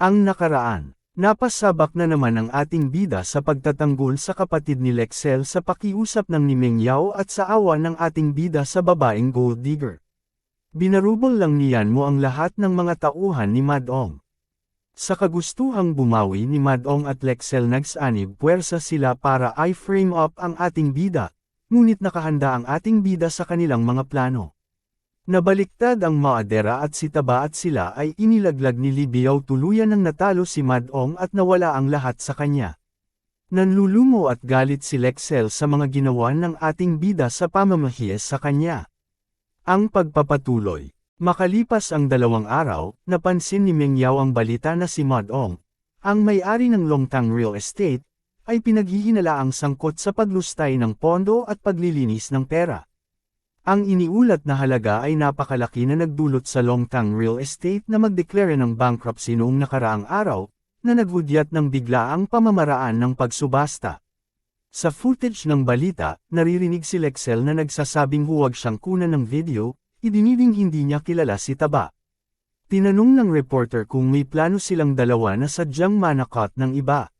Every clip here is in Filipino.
Ang nakaraan, napasabak na naman ang ating bida sa pagtatanggol sa kapatid ni Lexel sa pakiusap ng ni Meng Yao at sa awa ng ating bida sa babaeng gold digger. Binarubol lang niyan mo ang lahat ng mga tauhan ni Madong. Sa kagustuhang bumawi ni Madong at Lexel nagsanib puwersa sila para i-frame up ang ating bida, ngunit nakahanda ang ating bida sa kanilang mga plano. Nabaliktad ang Maadera at si Taba at sila ay inilaglag ni Libiao tuluyan ng natalo si Madong at nawala ang lahat sa kanya. Nanlulumo at galit si Lexel sa mga ginawa ng ating bida sa pamamahiyas sa kanya. Ang pagpapatuloy Makalipas ang dalawang araw, napansin ni Meng Yao ang balita na si Madong, ang may-ari ng Longtang Real Estate, ay pinaghihinala ang sangkot sa paglustay ng pondo at paglilinis ng pera. Ang iniulat na halaga ay napakalaki na nagdulot sa Longtang Real Estate na magdeklara ng bankruptcy noong nakaraang araw, na naghudyat ng biglaang pamamaraan ng pagsubasta. Sa footage ng balita, naririnig si Lexel na nagsasabing huwag siyang kunan ng video, idiniding hindi niya kilala si Taba. Tinanong ng reporter kung may plano silang dalawa na sadyang manakot ng iba.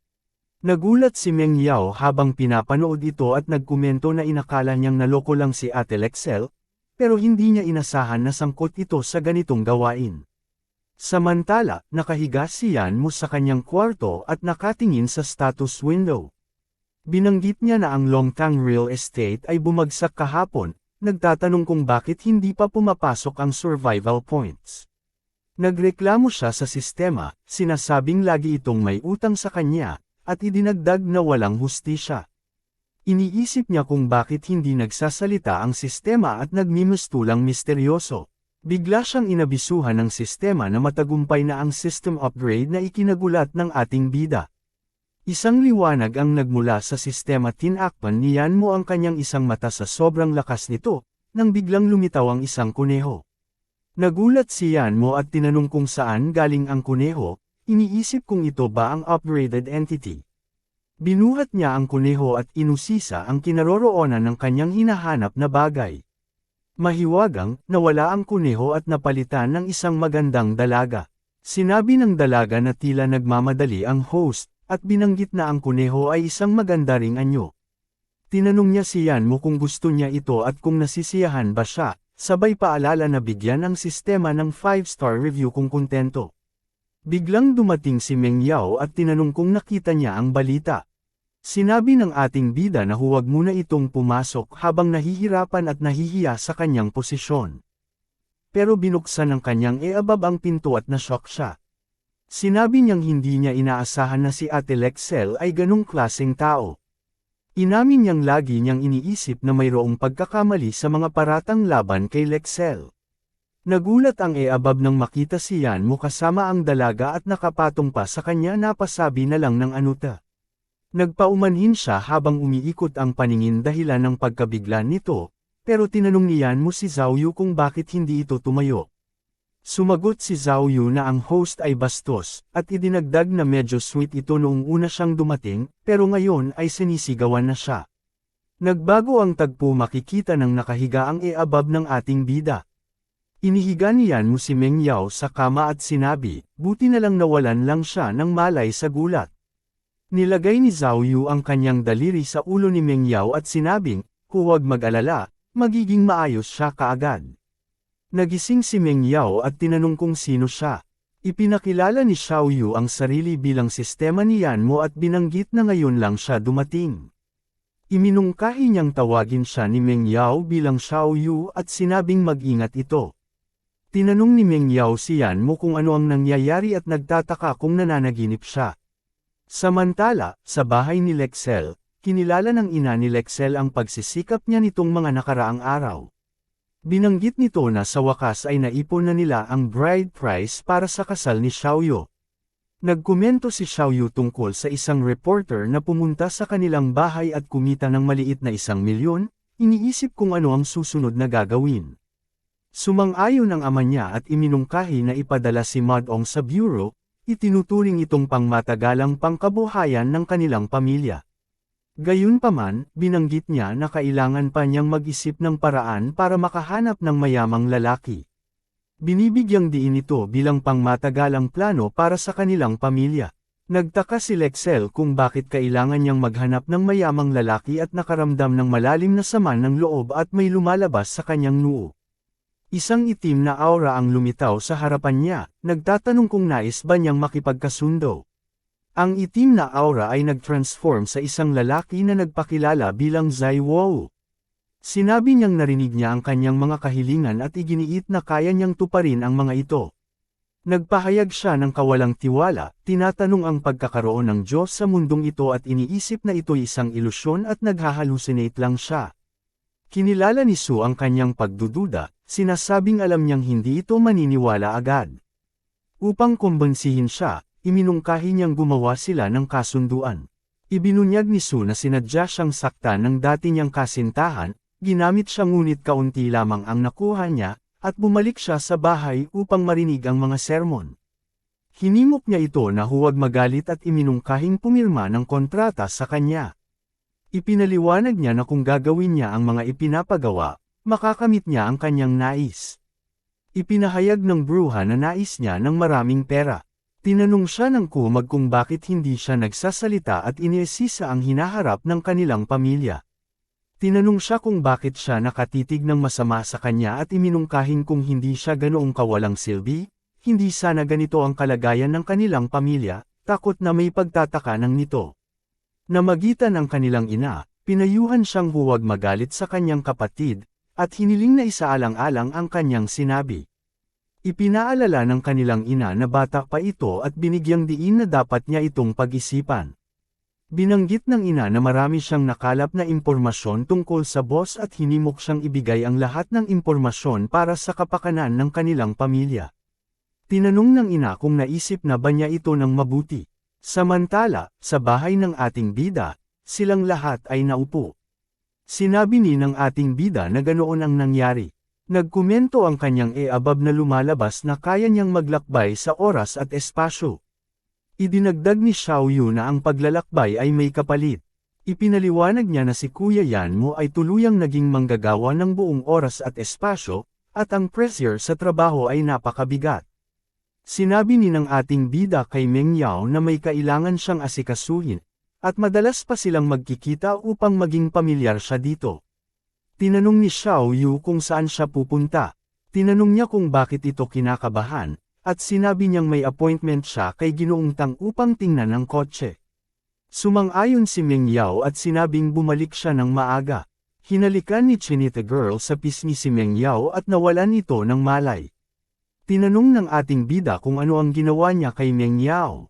Nagulat si Meng Yao habang pinapanood ito at nagkomento na inakala niyang naloko lang si Ate Lexel, pero hindi niya inasahan na sangkot ito sa ganitong gawain. Samantala, nakahiga si Yan mo sa kanyang kwarto at nakatingin sa status window. Binanggit niya na ang Longtang Real Estate ay bumagsak kahapon, nagtatanong kung bakit hindi pa pumapasok ang survival points. Nagreklamo siya sa sistema, sinasabing lagi itong may utang sa kanya, at idinagdag na walang hustisya. Iniisip niya kung bakit hindi nagsasalita ang sistema at nagmimistulang misteryoso. Bigla siyang inabisuhan ng sistema na matagumpay na ang system upgrade na ikinagulat ng ating bida. Isang liwanag ang nagmula sa sistema tinakpan niyan mo ang kanyang isang mata sa sobrang lakas nito, nang biglang lumitaw ang isang kuneho. Nagulat si Yan mo at tinanong kung saan galing ang kuneho, iniisip kung ito ba ang upgraded entity. Binuhat niya ang kuneho at inusisa ang kinaroroonan ng kanyang hinahanap na bagay. Mahiwagang, nawala ang kuneho at napalitan ng isang magandang dalaga. Sinabi ng dalaga na tila nagmamadali ang host, at binanggit na ang kuneho ay isang maganda ring anyo. Tinanong niya si Yan mo kung gusto niya ito at kung nasisiyahan ba siya, sabay paalala na bigyan ang sistema ng 5-star review kung kontento. Biglang dumating si Meng Yao at tinanong kung nakita niya ang balita. Sinabi ng ating bida na huwag muna itong pumasok habang nahihirapan at nahihiya sa kanyang posisyon. Pero binuksan ng kanyang eabab ang pinto at nashock siya. Sinabi niyang hindi niya inaasahan na si Ate Lexel ay ganong klaseng tao. Inamin niyang lagi niyang iniisip na mayroong pagkakamali sa mga paratang laban kay Lexel. Nagulat ang eabab nang makita si Yan mo kasama ang dalaga at nakapatong pa sa kanya napasabi na lang ng anuta. Nagpaumanhin siya habang umiikot ang paningin dahilan ng pagkabigla nito, pero tinanong ni Yan mo si Zhao Yu kung bakit hindi ito tumayo. Sumagot si Zhao Yu na ang host ay bastos, at idinagdag na medyo sweet ito noong una siyang dumating, pero ngayon ay sinisigawan na siya. Nagbago ang tagpo makikita ng nakahiga ang eabab ng ating bida. Inihiga niyan mo si Meng Yao sa kama at sinabi, buti na lang nawalan lang siya ng malay sa gulat. Nilagay ni Zhao Yu ang kanyang daliri sa ulo ni Meng Yao at sinabing, huwag mag-alala, magiging maayos siya kaagad. Nagising si Meng Yao at tinanong kung sino siya. Ipinakilala ni Xiao Yu ang sarili bilang sistema ni Yan mo at binanggit na ngayon lang siya dumating. Iminungkahi niyang tawagin siya ni Meng Yao bilang Xiao Yu at sinabing mag-ingat ito. Tinanong ni Meng Yao si Yan mo kung ano ang nangyayari at nagtataka kung nananaginip siya. Samantala, sa bahay ni Lexel, kinilala ng ina ni Lexel ang pagsisikap niya nitong mga nakaraang araw. Binanggit nito na sa wakas ay naipon na nila ang bride price para sa kasal ni Xiaoyu. Nagkomento si Xiaoyu tungkol sa isang reporter na pumunta sa kanilang bahay at kumita ng maliit na isang milyon, iniisip kung ano ang susunod na gagawin. Sumang-ayon ang ama niya at iminungkahi na ipadala si Madong sa bureau, itinuturing itong pangmatagalang pangkabuhayan ng kanilang pamilya. Gayunpaman, binanggit niya na kailangan pa niyang mag-isip ng paraan para makahanap ng mayamang lalaki. Binibigyang diin ito bilang pangmatagalang plano para sa kanilang pamilya. Nagtaka si Lexel kung bakit kailangan niyang maghanap ng mayamang lalaki at nakaramdam ng malalim na sama ng loob at may lumalabas sa kanyang noo. Isang itim na aura ang lumitaw sa harapan niya, nagtatanong kung nais ba niyang makipagkasundo. Ang itim na aura ay nag-transform sa isang lalaki na nagpakilala bilang Zai Wou. Sinabi niyang narinig niya ang kanyang mga kahilingan at iginiit na kaya niyang tuparin ang mga ito. Nagpahayag siya ng kawalang tiwala, tinatanong ang pagkakaroon ng Diyos sa mundong ito at iniisip na ito'y isang ilusyon at naghahalusinate lang siya. Kinilala ni Su ang kanyang pagdududa, sinasabing alam niyang hindi ito maniniwala agad. Upang kumbansihin siya, iminungkahi niyang gumawa sila ng kasunduan. Ibinunyag ni Su na sinadya siyang saktan ng dati niyang kasintahan, Ginamit siya ngunit kaunti lamang ang nakuha niya, at bumalik siya sa bahay upang marinig ang mga sermon. Hinimok niya ito na huwag magalit at iminungkahing pumirma ng kontrata sa kanya. Ipinaliwanag niya na kung gagawin niya ang mga ipinapagawa, makakamit niya ang kanyang nais. Ipinahayag ng bruha na nais niya ng maraming pera. Tinanong siya ng kumag kung bakit hindi siya nagsasalita at iniesisa ang hinaharap ng kanilang pamilya. Tinanong siya kung bakit siya nakatitig ng masama sa kanya at iminungkahing kung hindi siya ganoong kawalang silbi, hindi sana ganito ang kalagayan ng kanilang pamilya, takot na may pagtataka ng nito. Namagitan ang kanilang ina, pinayuhan siyang huwag magalit sa kanyang kapatid, at hiniling na isaalang-alang ang kanyang sinabi. Ipinaalala ng kanilang ina na bata pa ito at binigyang diin na dapat niya itong pag-isipan. Binanggit ng ina na marami siyang nakalap na impormasyon tungkol sa boss at hinimok siyang ibigay ang lahat ng impormasyon para sa kapakanan ng kanilang pamilya. Tinanong ng ina kung naisip na ba niya ito ng mabuti. Samantala, sa bahay ng ating bida, silang lahat ay naupo. Sinabi ni ng ating bida na ganoon ang nangyari. Nagkomento ang kanyang e-abab na lumalabas na kaya niyang maglakbay sa oras at espasyo. Idinagdag ni Xiao Yu na ang paglalakbay ay may kapalit. Ipinaliwanag niya na si Kuya Yan mo ay tuluyang naging manggagawa ng buong oras at espasyo, at ang pressure sa trabaho ay napakabigat. Sinabi ni ng ating bida kay Meng Yao na may kailangan siyang asikasuhin, at madalas pa silang magkikita upang maging pamilyar siya dito. Tinanong ni Xiao Yu kung saan siya pupunta. Tinanong niya kung bakit ito kinakabahan, at sinabi niyang may appointment siya kay Ginoong Tang upang tingnan ang kotse. Sumang-ayon si Ming Yao at sinabing bumalik siya ng maaga. Hinalikan ni Chinita Girl sa pisngi si Meng Yao at nawalan ito ng malay. Tinanong ng ating bida kung ano ang ginawa niya kay Meng Yao.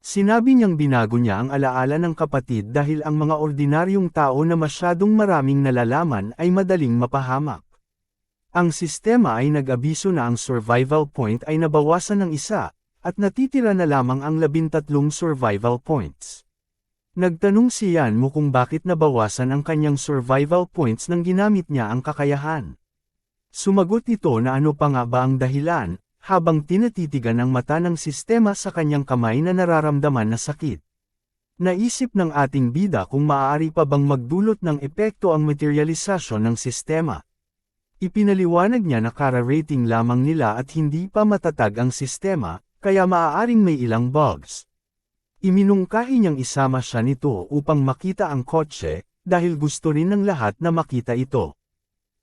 Sinabi niyang binago niya ang alaala ng kapatid dahil ang mga ordinaryong tao na masyadong maraming nalalaman ay madaling mapahamak. Ang sistema ay nag-abiso na ang survival point ay nabawasan ng isa, at natitira na lamang ang labintatlong survival points. Nagtanong si Yan mo kung bakit nabawasan ang kanyang survival points nang ginamit niya ang kakayahan. Sumagot ito na ano pa nga ba ang dahilan, habang tinatitigan ang mata ng sistema sa kanyang kamay na nararamdaman na sakit. Naisip ng ating bida kung maaari pa bang magdulot ng epekto ang materialisasyon ng sistema. Ipinaliwanag niya na kara-rating lamang nila at hindi pa matatag ang sistema, kaya maaaring may ilang bugs. Iminungkahi niyang isama siya nito upang makita ang kotse, dahil gusto rin ng lahat na makita ito.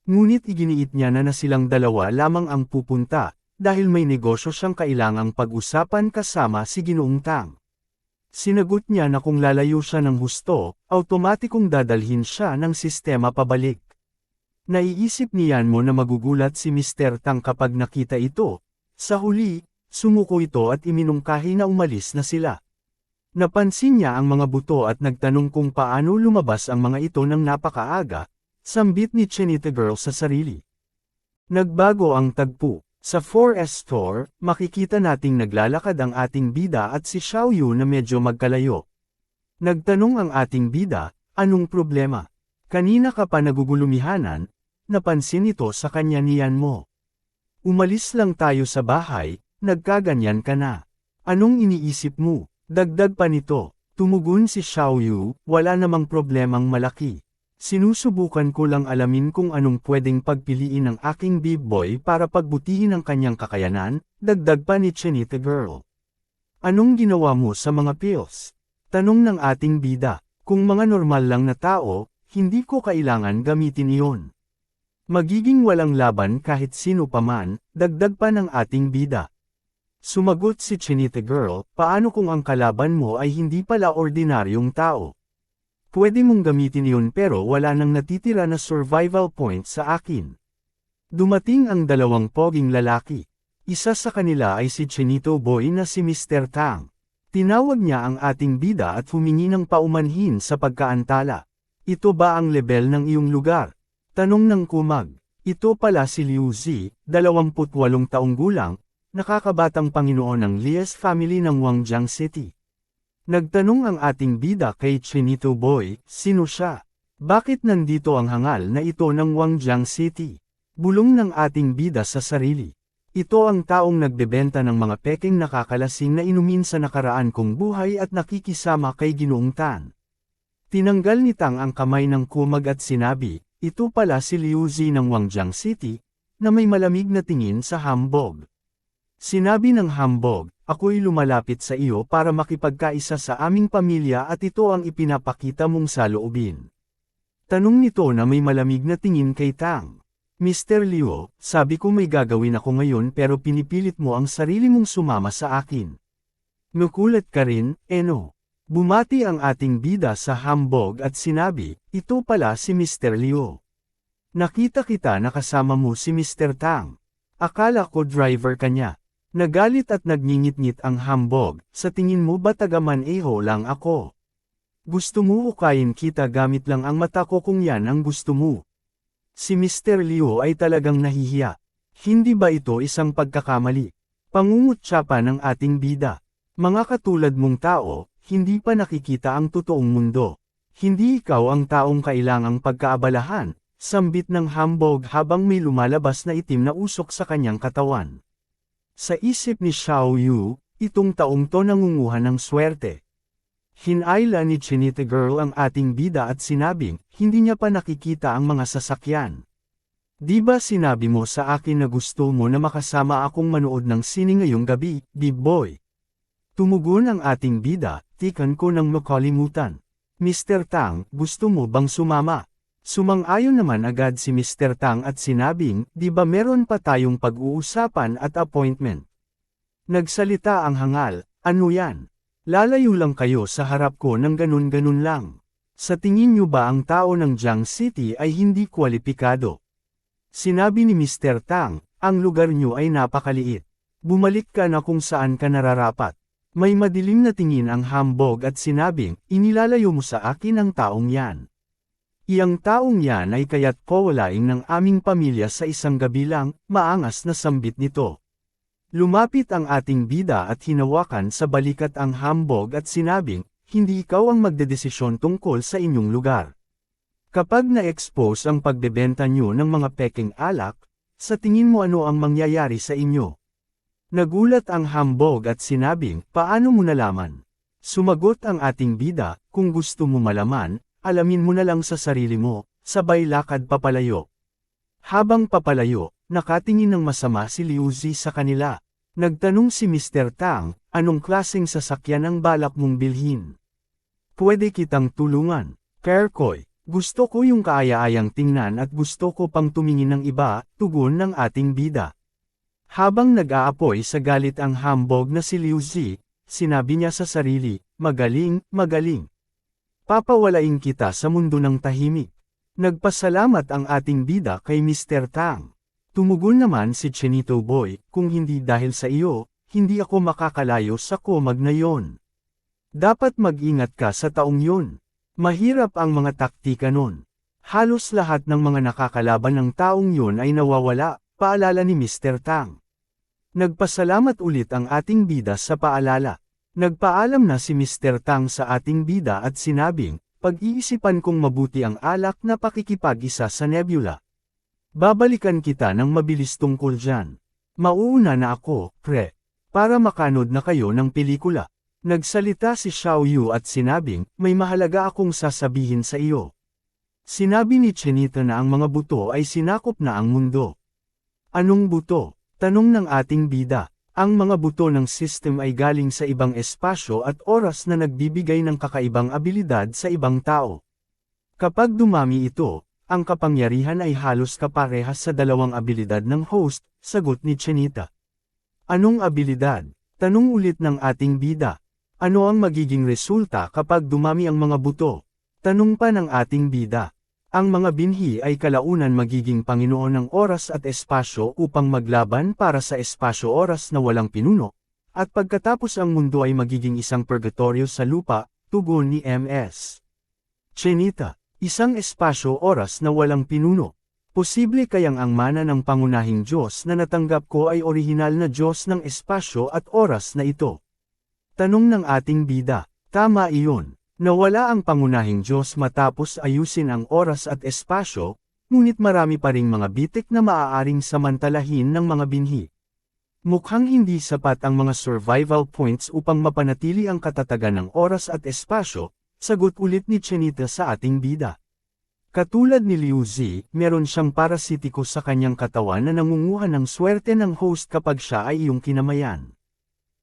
Ngunit iginiit niya na na silang dalawa lamang ang pupunta, dahil may negosyo siyang kailangang pag-usapan kasama si Ginoong Tang. Sinagot niya na kung lalayo siya ng husto, automatikong dadalhin siya ng sistema pabalik. Naiisip niyan mo na magugulat si Mr. Tang kapag nakita ito. Sa huli, sumuko ito at iminungkahi na umalis na sila. Napansin niya ang mga buto at nagtanong kung paano lumabas ang mga ito ng napakaaga, sambit ni Chinita Girl sa sarili. Nagbago ang tagpo. Sa 4S store, makikita nating naglalakad ang ating bida at si Xiao Yu na medyo magkalayo. Nagtanong ang ating bida, anong problema? Kanina ka pa nagugulumihanan, Napansin ito sa kanya niyan mo. Umalis lang tayo sa bahay, nagkaganyan ka na. Anong iniisip mo? Dagdag pa nito, tumugon si Xiao Yu, wala namang problemang malaki. Sinusubukan ko lang alamin kung anong pwedeng pagpiliin ng aking big boy para pagbutihin ang kanyang kakayanan, dagdag pa ni Chinita Girl. Anong ginawa mo sa mga pills? Tanong ng ating bida, kung mga normal lang na tao, hindi ko kailangan gamitin iyon. Magiging walang laban kahit sino pa man, dagdag pa ng ating bida. Sumagot si Chinita Girl, paano kung ang kalaban mo ay hindi pala ordinaryong tao? Pwede mong gamitin iyon pero wala nang natitira na survival point sa akin. Dumating ang dalawang poging lalaki. Isa sa kanila ay si Chinito Boy na si Mr. Tang. Tinawag niya ang ating bida at humingi ng paumanhin sa pagkaantala. Ito ba ang level ng iyong lugar? Tanong ng kumag. Ito pala si Liu Zi, 28 taong gulang, nakakabatang Panginoon ng Lies family ng Wangjiang City. Nagtanong ang ating bida kay Chinito Boy, sino siya? Bakit nandito ang hangal na ito ng Wangjiang City? Bulong ng ating bida sa sarili. Ito ang taong nagbebenta ng mga peking nakakalasing na inumin sa nakaraan kong buhay at nakikisama kay Ginoong Tan. Tinanggal ni Tang ang kamay ng kumag at sinabi, ito pala si Liu Zi ng Wangjiang City, na may malamig na tingin sa hambog. Sinabi ng hambog, ako'y lumalapit sa iyo para makipagkaisa sa aming pamilya at ito ang ipinapakita mong saloobin. Tanong nito na may malamig na tingin kay Tang. Mr. Liu, sabi ko may gagawin ako ngayon pero pinipilit mo ang sarili mong sumama sa akin. Nukulat ka rin, Eno. Bumati ang ating bida sa hambog at sinabi, ito pala si Mr. Liu. Nakita kita nakasama mo si Mr. Tang. Akala ko driver kanya. Nagalit at nagngingit-ngit ang hambog, sa tingin mo ba taga-maneho lang ako? Gusto mo ukayin kita gamit lang ang mata ko kung yan ang gusto mo. Si Mr. Liu ay talagang nahihiya. Hindi ba ito isang pagkakamali? Pangungutya pa ng ating bida. Mga katulad mong tao, hindi pa nakikita ang totoong mundo. Hindi ikaw ang taong kailangang pagkaabalahan, sambit ng hambog habang may lumalabas na itim na usok sa kanyang katawan. Sa isip ni Xiao Yu, itong taong to nangunguha ng swerte. Hinayla ni Chinita Girl ang ating bida at sinabing, hindi niya pa nakikita ang mga sasakyan. Di ba sinabi mo sa akin na gusto mo na makasama akong manood ng sine ngayong gabi, big boy? Tumugon ang ating bida, tikan ko ng makalimutan. Mr. Tang, gusto mo bang sumama? Sumang-ayon naman agad si Mr. Tang at sinabing, di ba meron pa tayong pag-uusapan at appointment? Nagsalita ang hangal, ano yan? Lalayo lang kayo sa harap ko ng ganun-ganun lang. Sa tingin nyo ba ang tao ng Jiang City ay hindi kwalipikado? Sinabi ni Mr. Tang, ang lugar nyo ay napakaliit. Bumalik ka na kung saan ka nararapat. May madilim na tingin ang hambog at sinabing, inilalayo mo sa akin ang taong yan. Iyang taong yan ay kaya't kowalaing ng aming pamilya sa isang gabi lang, maangas na sambit nito. Lumapit ang ating bida at hinawakan sa balikat ang hambog at sinabing, hindi ikaw ang magdedesisyon tungkol sa inyong lugar. Kapag na-expose ang pagbebenta nyo ng mga peking alak, sa tingin mo ano ang mangyayari sa inyo? Nagulat ang hambog at sinabing, paano mo nalaman? Sumagot ang ating bida, kung gusto mo malaman, alamin mo na lang sa sarili mo, sabay lakad papalayo. Habang papalayo, nakatingin ng masama si Liu Zi sa kanila. Nagtanong si Mr. Tang, anong klaseng sasakyan ang balak mong bilhin? Pwede kitang tulungan. Kerkoy, gusto ko yung kaaya-ayang tingnan at gusto ko pang tumingin ng iba, tugon ng ating bida. Habang nag-aapoy sa galit ang hambog na si Liu Zi, sinabi niya sa sarili, magaling, magaling. Papawalain kita sa mundo ng tahimik. Nagpasalamat ang ating bida kay Mr. Tang. Tumugon naman si Chinito Boy, kung hindi dahil sa iyo, hindi ako makakalayo sa komag na yon. Dapat mag-ingat ka sa taong yon. Mahirap ang mga taktika nun. Halos lahat ng mga nakakalaban ng taong yon ay nawawala, paalala ni Mr. Tang. Nagpasalamat ulit ang ating bida sa paalala. Nagpaalam na si Mr. Tang sa ating bida at sinabing, pag-iisipan kong mabuti ang alak na pakikipag-isa sa nebula. Babalikan kita ng mabilis tungkol dyan. Mauuna na ako, pre. Para makanod na kayo ng pelikula. Nagsalita si Xiao Yu at sinabing, may mahalaga akong sasabihin sa iyo. Sinabi ni Chinita na ang mga buto ay sinakop na ang mundo. Anong buto? Tanong ng ating bida. Ang mga buto ng system ay galing sa ibang espasyo at oras na nagbibigay ng kakaibang abilidad sa ibang tao. Kapag dumami ito, ang kapangyarihan ay halos kaparehas sa dalawang abilidad ng host, sagot ni Chinita. Anong abilidad? Tanong ulit ng ating bida. Ano ang magiging resulta kapag dumami ang mga buto? Tanong pa ng ating bida. Ang mga binhi ay kalaunan magiging Panginoon ng oras at espasyo upang maglaban para sa espasyo-oras na walang pinuno, at pagkatapos ang mundo ay magiging isang purgatorio sa lupa, tugon ni MS. Chinita, isang espasyo-oras na walang pinuno. Posible kayang ang mana ng pangunahing Diyos na natanggap ko ay orihinal na Diyos ng espasyo at oras na ito. Tanong ng ating bida, tama iyon. Nawala ang pangunahing Diyos matapos ayusin ang oras at espasyo, ngunit marami pa ring mga bitik na maaaring samantalahin ng mga binhi. Mukhang hindi sapat ang mga survival points upang mapanatili ang katatagan ng oras at espasyo, sagot ulit ni Chinita sa ating bida. Katulad ni Liu Zi, meron siyang parasitiko sa kanyang katawan na nangunguha ng swerte ng host kapag siya ay iyong kinamayan.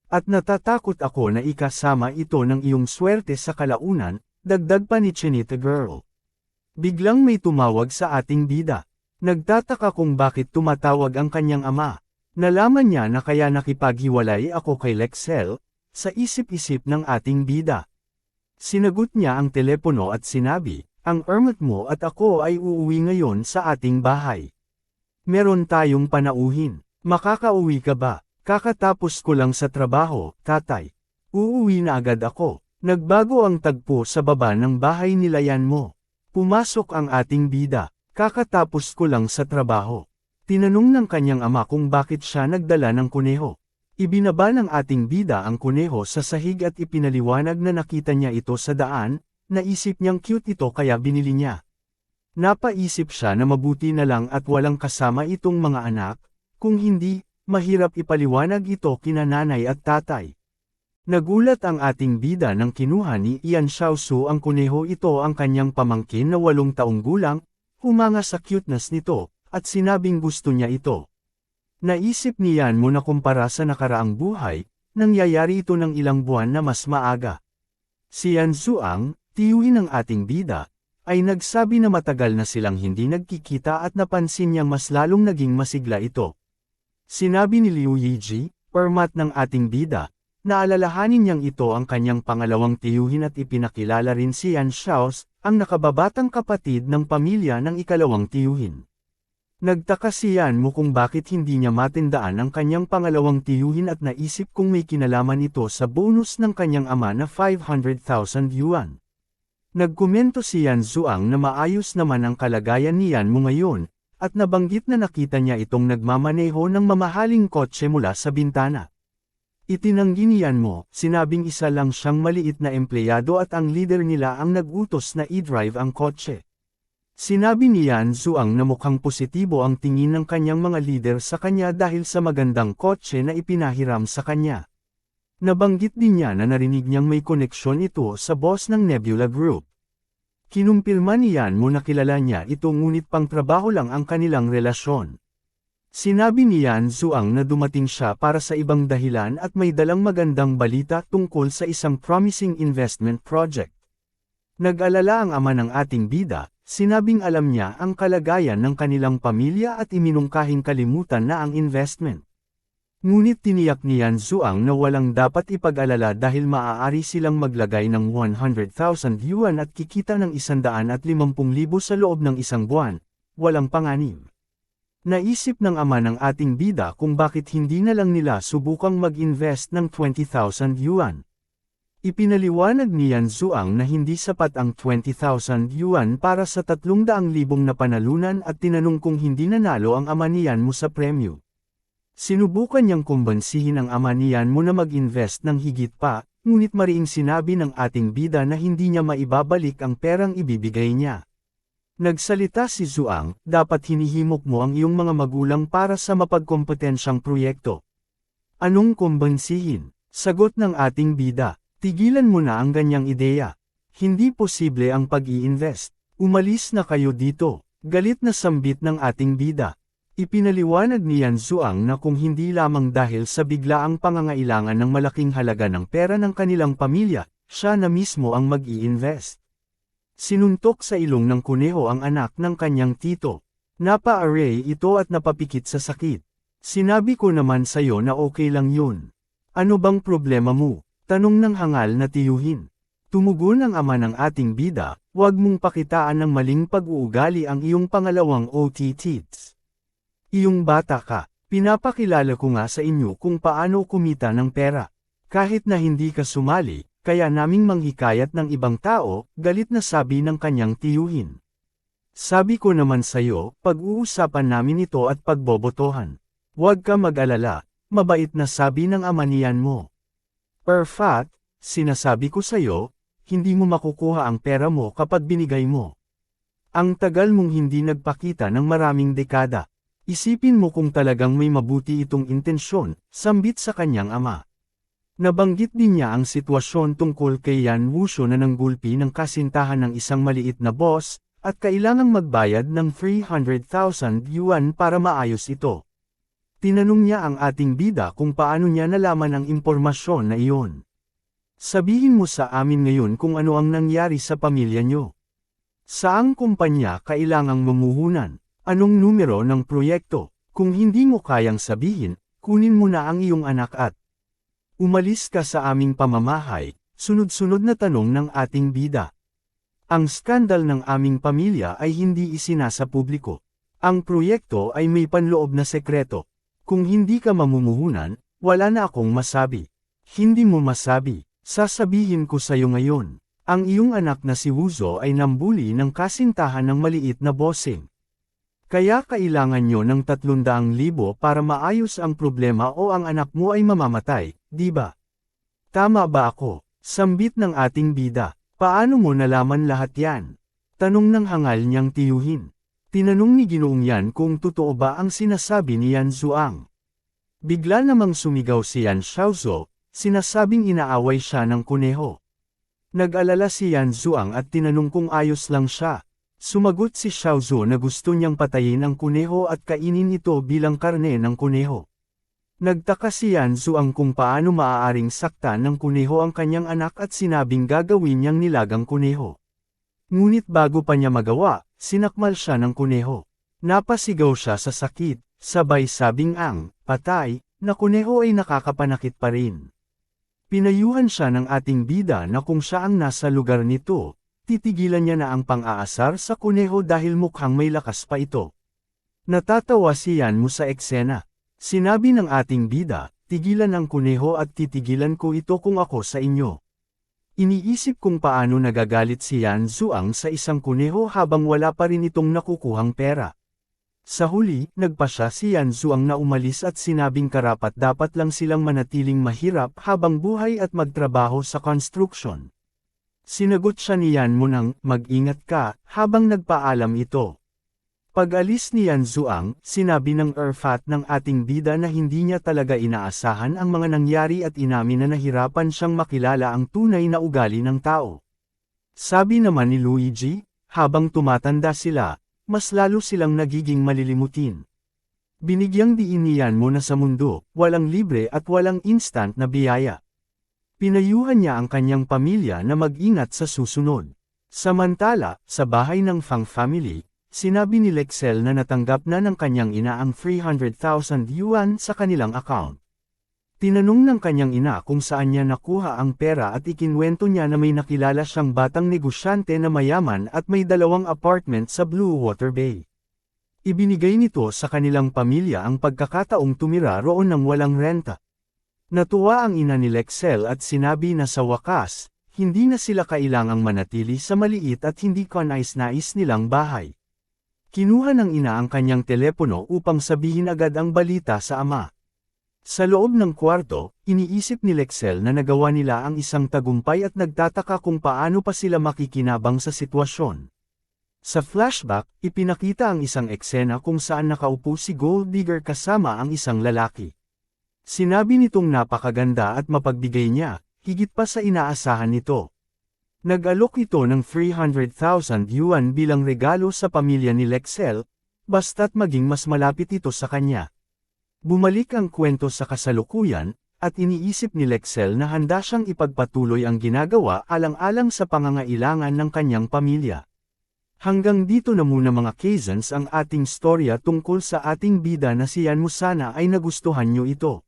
At natatakot ako na ikasama ito ng iyong swerte sa kalaunan, dagdag pa ni Chinita Girl. Biglang may tumawag sa ating bida. Nagtataka kung bakit tumatawag ang kanyang ama. Nalaman niya na kaya nakipaghiwalay ako kay Lexel, sa isip-isip ng ating bida. Sinagot niya ang telepono at sinabi, ang ermit mo at ako ay uuwi ngayon sa ating bahay. Meron tayong panauhin. Makakauwi ka ba? Kakatapos ko lang sa trabaho, tatay. Uuwi na agad ako. Nagbago ang tagpo sa baba ng bahay nila yan mo. Pumasok ang ating bida. Kakatapos ko lang sa trabaho. Tinanong ng kanyang ama kung bakit siya nagdala ng kuneho. Ibinaba ng ating bida ang kuneho sa sahig at ipinaliwanag na nakita niya ito sa daan, naisip niyang cute ito kaya binili niya. Napaisip siya na mabuti na lang at walang kasama itong mga anak, kung hindi, mahirap ipaliwanag ito kina nanay at tatay. Nagulat ang ating bida nang kinuha ni Ian Xiaosu ang kuneho ito ang kanyang pamangkin na walong taong gulang, humanga sa cuteness nito, at sinabing gusto niya ito. Naisip ni Ian mo na kumpara sa nakaraang buhay, nangyayari ito ng ilang buwan na mas maaga. Si Yan Zuang, tiyuhin ng ating bida, ay nagsabi na matagal na silang hindi nagkikita at napansin niyang mas lalong naging masigla ito. Sinabi ni Liu Yiji, permat ng ating bida, na alalahanin niyang ito ang kanyang pangalawang tiyuhin at ipinakilala rin si Yan Xiaos, ang nakababatang kapatid ng pamilya ng ikalawang tiyuhin. Nagtaka si Yan mo kung bakit hindi niya matindaan ang kanyang pangalawang tiyuhin at naisip kung may kinalaman ito sa bonus ng kanyang ama na 500,000 yuan. Nagkomento si Yan Zuang na maayos naman ang kalagayan ni Yan mo ngayon, at nabanggit na nakita niya itong nagmamaneho ng mamahaling kotse mula sa bintana. Itinanggi niyan mo, sinabing isa lang siyang maliit na empleyado at ang leader nila ang nagutos na i-drive ang kotse. Sinabi ni Yan Zuang na mukhang positibo ang tingin ng kanyang mga leader sa kanya dahil sa magandang kotse na ipinahiram sa kanya. Nabanggit din niya na narinig niyang may koneksyon ito sa boss ng Nebula Group. Kinumpirma niyan mo na kilala niya ito ngunit pang trabaho lang ang kanilang relasyon. Sinabi ni Yan Zuang na dumating siya para sa ibang dahilan at may dalang magandang balita tungkol sa isang promising investment project. Nag-alala ang ama ng ating bida, sinabing alam niya ang kalagayan ng kanilang pamilya at iminungkahing kalimutan na ang investment. Ngunit tiniyak ni Yan Zuang na walang dapat ipag-alala dahil maaari silang maglagay ng 100,000 yuan at kikita ng 150,000 sa loob ng isang buwan, walang panganib. Naisip ng ama ng ating bida kung bakit hindi na lang nila subukang mag-invest ng 20,000 yuan. Ipinaliwanag ni Yan Zuang na hindi sapat ang 20,000 yuan para sa 300,000 na panalunan at tinanong kung hindi nanalo ang ama ni Yan mo sa premyo. Sinubukan niyang kumbansihin ang ama niyan mo na mag-invest ng higit pa, ngunit mariing sinabi ng ating bida na hindi niya maibabalik ang perang ibibigay niya. Nagsalita si Zuang, dapat hinihimok mo ang iyong mga magulang para sa mapagkompetensyang proyekto. Anong kumbansihin? Sagot ng ating bida, tigilan mo na ang ganyang ideya. Hindi posible ang pag-i-invest. Umalis na kayo dito, galit na sambit ng ating bida. Ipinaliwanag ni Yan Zuang na kung hindi lamang dahil sa biglaang pangangailangan ng malaking halaga ng pera ng kanilang pamilya, siya na mismo ang mag invest Sinuntok sa ilong ng kuneho ang anak ng kanyang tito. Napa-array ito at napapikit sa sakit. Sinabi ko naman sa'yo na okay lang yun. Ano bang problema mo? Tanong ng hangal na tiyuhin. Tumugon ang ama ng ating bida, huwag mong pakitaan ng maling pag-uugali ang iyong pangalawang OTTs. Iyong bata ka, pinapakilala ko nga sa inyo kung paano kumita ng pera. Kahit na hindi ka sumali, kaya naming manghikayat ng ibang tao, galit na sabi ng kanyang tiyuhin. Sabi ko naman sa'yo, pag-uusapan namin ito at pagbobotohan. Huwag ka mag-alala, mabait na sabi ng ama niyan mo. Per fact, sinasabi ko sa'yo, hindi mo makukuha ang pera mo kapag binigay mo. Ang tagal mong hindi nagpakita ng maraming dekada. Isipin mo kung talagang may mabuti itong intensyon, sambit sa kanyang ama. Nabanggit din niya ang sitwasyon tungkol kay Yan Wusho na nanggulpi ng kasintahan ng isang maliit na boss, at kailangang magbayad ng 300,000 yuan para maayos ito. Tinanong niya ang ating bida kung paano niya nalaman ang impormasyon na iyon. Sabihin mo sa amin ngayon kung ano ang nangyari sa pamilya niyo. Saang kumpanya kailangang mamuhunan? Anong numero ng proyekto? Kung hindi mo kayang sabihin, kunin mo na ang iyong anak at umalis ka sa aming pamamahay, sunod-sunod na tanong ng ating bida. Ang skandal ng aming pamilya ay hindi isinasa publiko. Ang proyekto ay may panloob na sekreto. Kung hindi ka mamumuhunan, wala na akong masabi. Hindi mo masabi, sasabihin ko sa iyo ngayon. Ang iyong anak na si Wuzo ay nambuli ng kasintahan ng maliit na bossing. Kaya kailangan nyo ng 300,000 para maayos ang problema o ang anak mo ay mamamatay, di ba? Tama ba ako? Sambit ng ating bida. Paano mo nalaman lahat yan? Tanong ng hangal niyang tiyuhin. Tinanong ni Ginoong yan kung totoo ba ang sinasabi ni Yan Zuang. Bigla namang sumigaw si Yan Xiaozo, sinasabing inaaway siya ng kuneho. Nag-alala si Yan Zuang at tinanong kung ayos lang siya. Sumagot si Xiaozu na gusto niyang patayin ang kuneho at kainin ito bilang karne ng kuneho. Nagtaka si Yanzu ang kung paano maaaring saktan ng kuneho ang kanyang anak at sinabing gagawin niyang nilagang kuneho. Ngunit bago pa niya magawa, sinakmal siya ng kuneho. Napasigaw siya sa sakit, sabay sabing ang, patay, na kuneho ay nakakapanakit pa rin. Pinayuhan siya ng ating bida na kung siya ang nasa lugar nito, titigilan niya na ang pang-aasar sa kuneho dahil mukhang may lakas pa ito. Natatawa si Yan mo sa eksena. Sinabi ng ating bida, tigilan ang kuneho at titigilan ko ito kung ako sa inyo. Iniisip kung paano nagagalit si Yan Zuang sa isang kuneho habang wala pa rin itong nakukuhang pera. Sa huli, nagpa siya si Yan Zuang na umalis at sinabing karapat dapat lang silang manatiling mahirap habang buhay at magtrabaho sa construction. Sinagot siya ni Yan nang, mag-ingat ka, habang nagpaalam ito. Pag-alis ni Yan Zuang, sinabi ng Erfat ng ating bida na hindi niya talaga inaasahan ang mga nangyari at inamin na nahirapan siyang makilala ang tunay na ugali ng tao. Sabi naman ni Luigi, habang tumatanda sila, mas lalo silang nagiging malilimutin. Binigyang diin ni Yan mo na sa mundo, walang libre at walang instant na biyaya. Pinayuhan niya ang kanyang pamilya na mag-ingat sa susunod. Samantala, sa bahay ng Fang family, sinabi ni Lexel na natanggap na ng kanyang ina ang 300,000 yuan sa kanilang account. Tinanong ng kanyang ina kung saan niya nakuha ang pera at ikinwento niya na may nakilala siyang batang negosyante na mayaman at may dalawang apartment sa Blue Water Bay. Ibinigay nito sa kanilang pamilya ang pagkakataong tumira roon ng walang renta. Natuwa ang ina ni Lexel at sinabi na sa wakas, hindi na sila kailangang manatili sa maliit at hindi kanais-nais nilang bahay. Kinuha ng ina ang kanyang telepono upang sabihin agad ang balita sa ama. Sa loob ng kwarto, iniisip ni Lexel na nagawa nila ang isang tagumpay at nagtataka kung paano pa sila makikinabang sa sitwasyon. Sa flashback, ipinakita ang isang eksena kung saan nakaupo si Gold Digger kasama ang isang lalaki. Sinabi nitong napakaganda at mapagbigay niya, higit pa sa inaasahan nito. Nag-alok ito ng 300,000 yuan bilang regalo sa pamilya ni Lexel, basta't maging mas malapit ito sa kanya. Bumalik ang kwento sa kasalukuyan, at iniisip ni Lexel na handa siyang ipagpatuloy ang ginagawa alang-alang sa pangangailangan ng kanyang pamilya. Hanggang dito na muna mga Kazans ang ating storya tungkol sa ating bida na si Yan Musana ay nagustuhan nyo ito.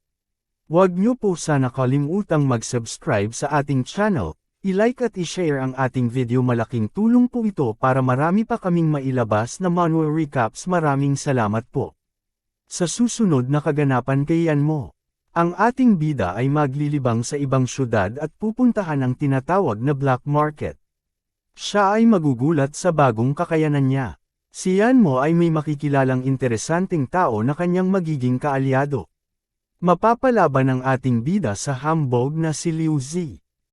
Huwag nyo po sana kalimutang mag-subscribe sa ating channel, i-like at i-share ang ating video malaking tulong po ito para marami pa kaming mailabas na manual recaps maraming salamat po. Sa susunod na kaganapan kay Yan mo. Ang ating bida ay maglilibang sa ibang syudad at pupuntahan ang tinatawag na black market. Siya ay magugulat sa bagong kakayanan niya. Si Yan mo ay may makikilalang interesanting tao na kanyang magiging kaalyado. Mapapalaban ang ating bida sa hambog na si Liu Zi.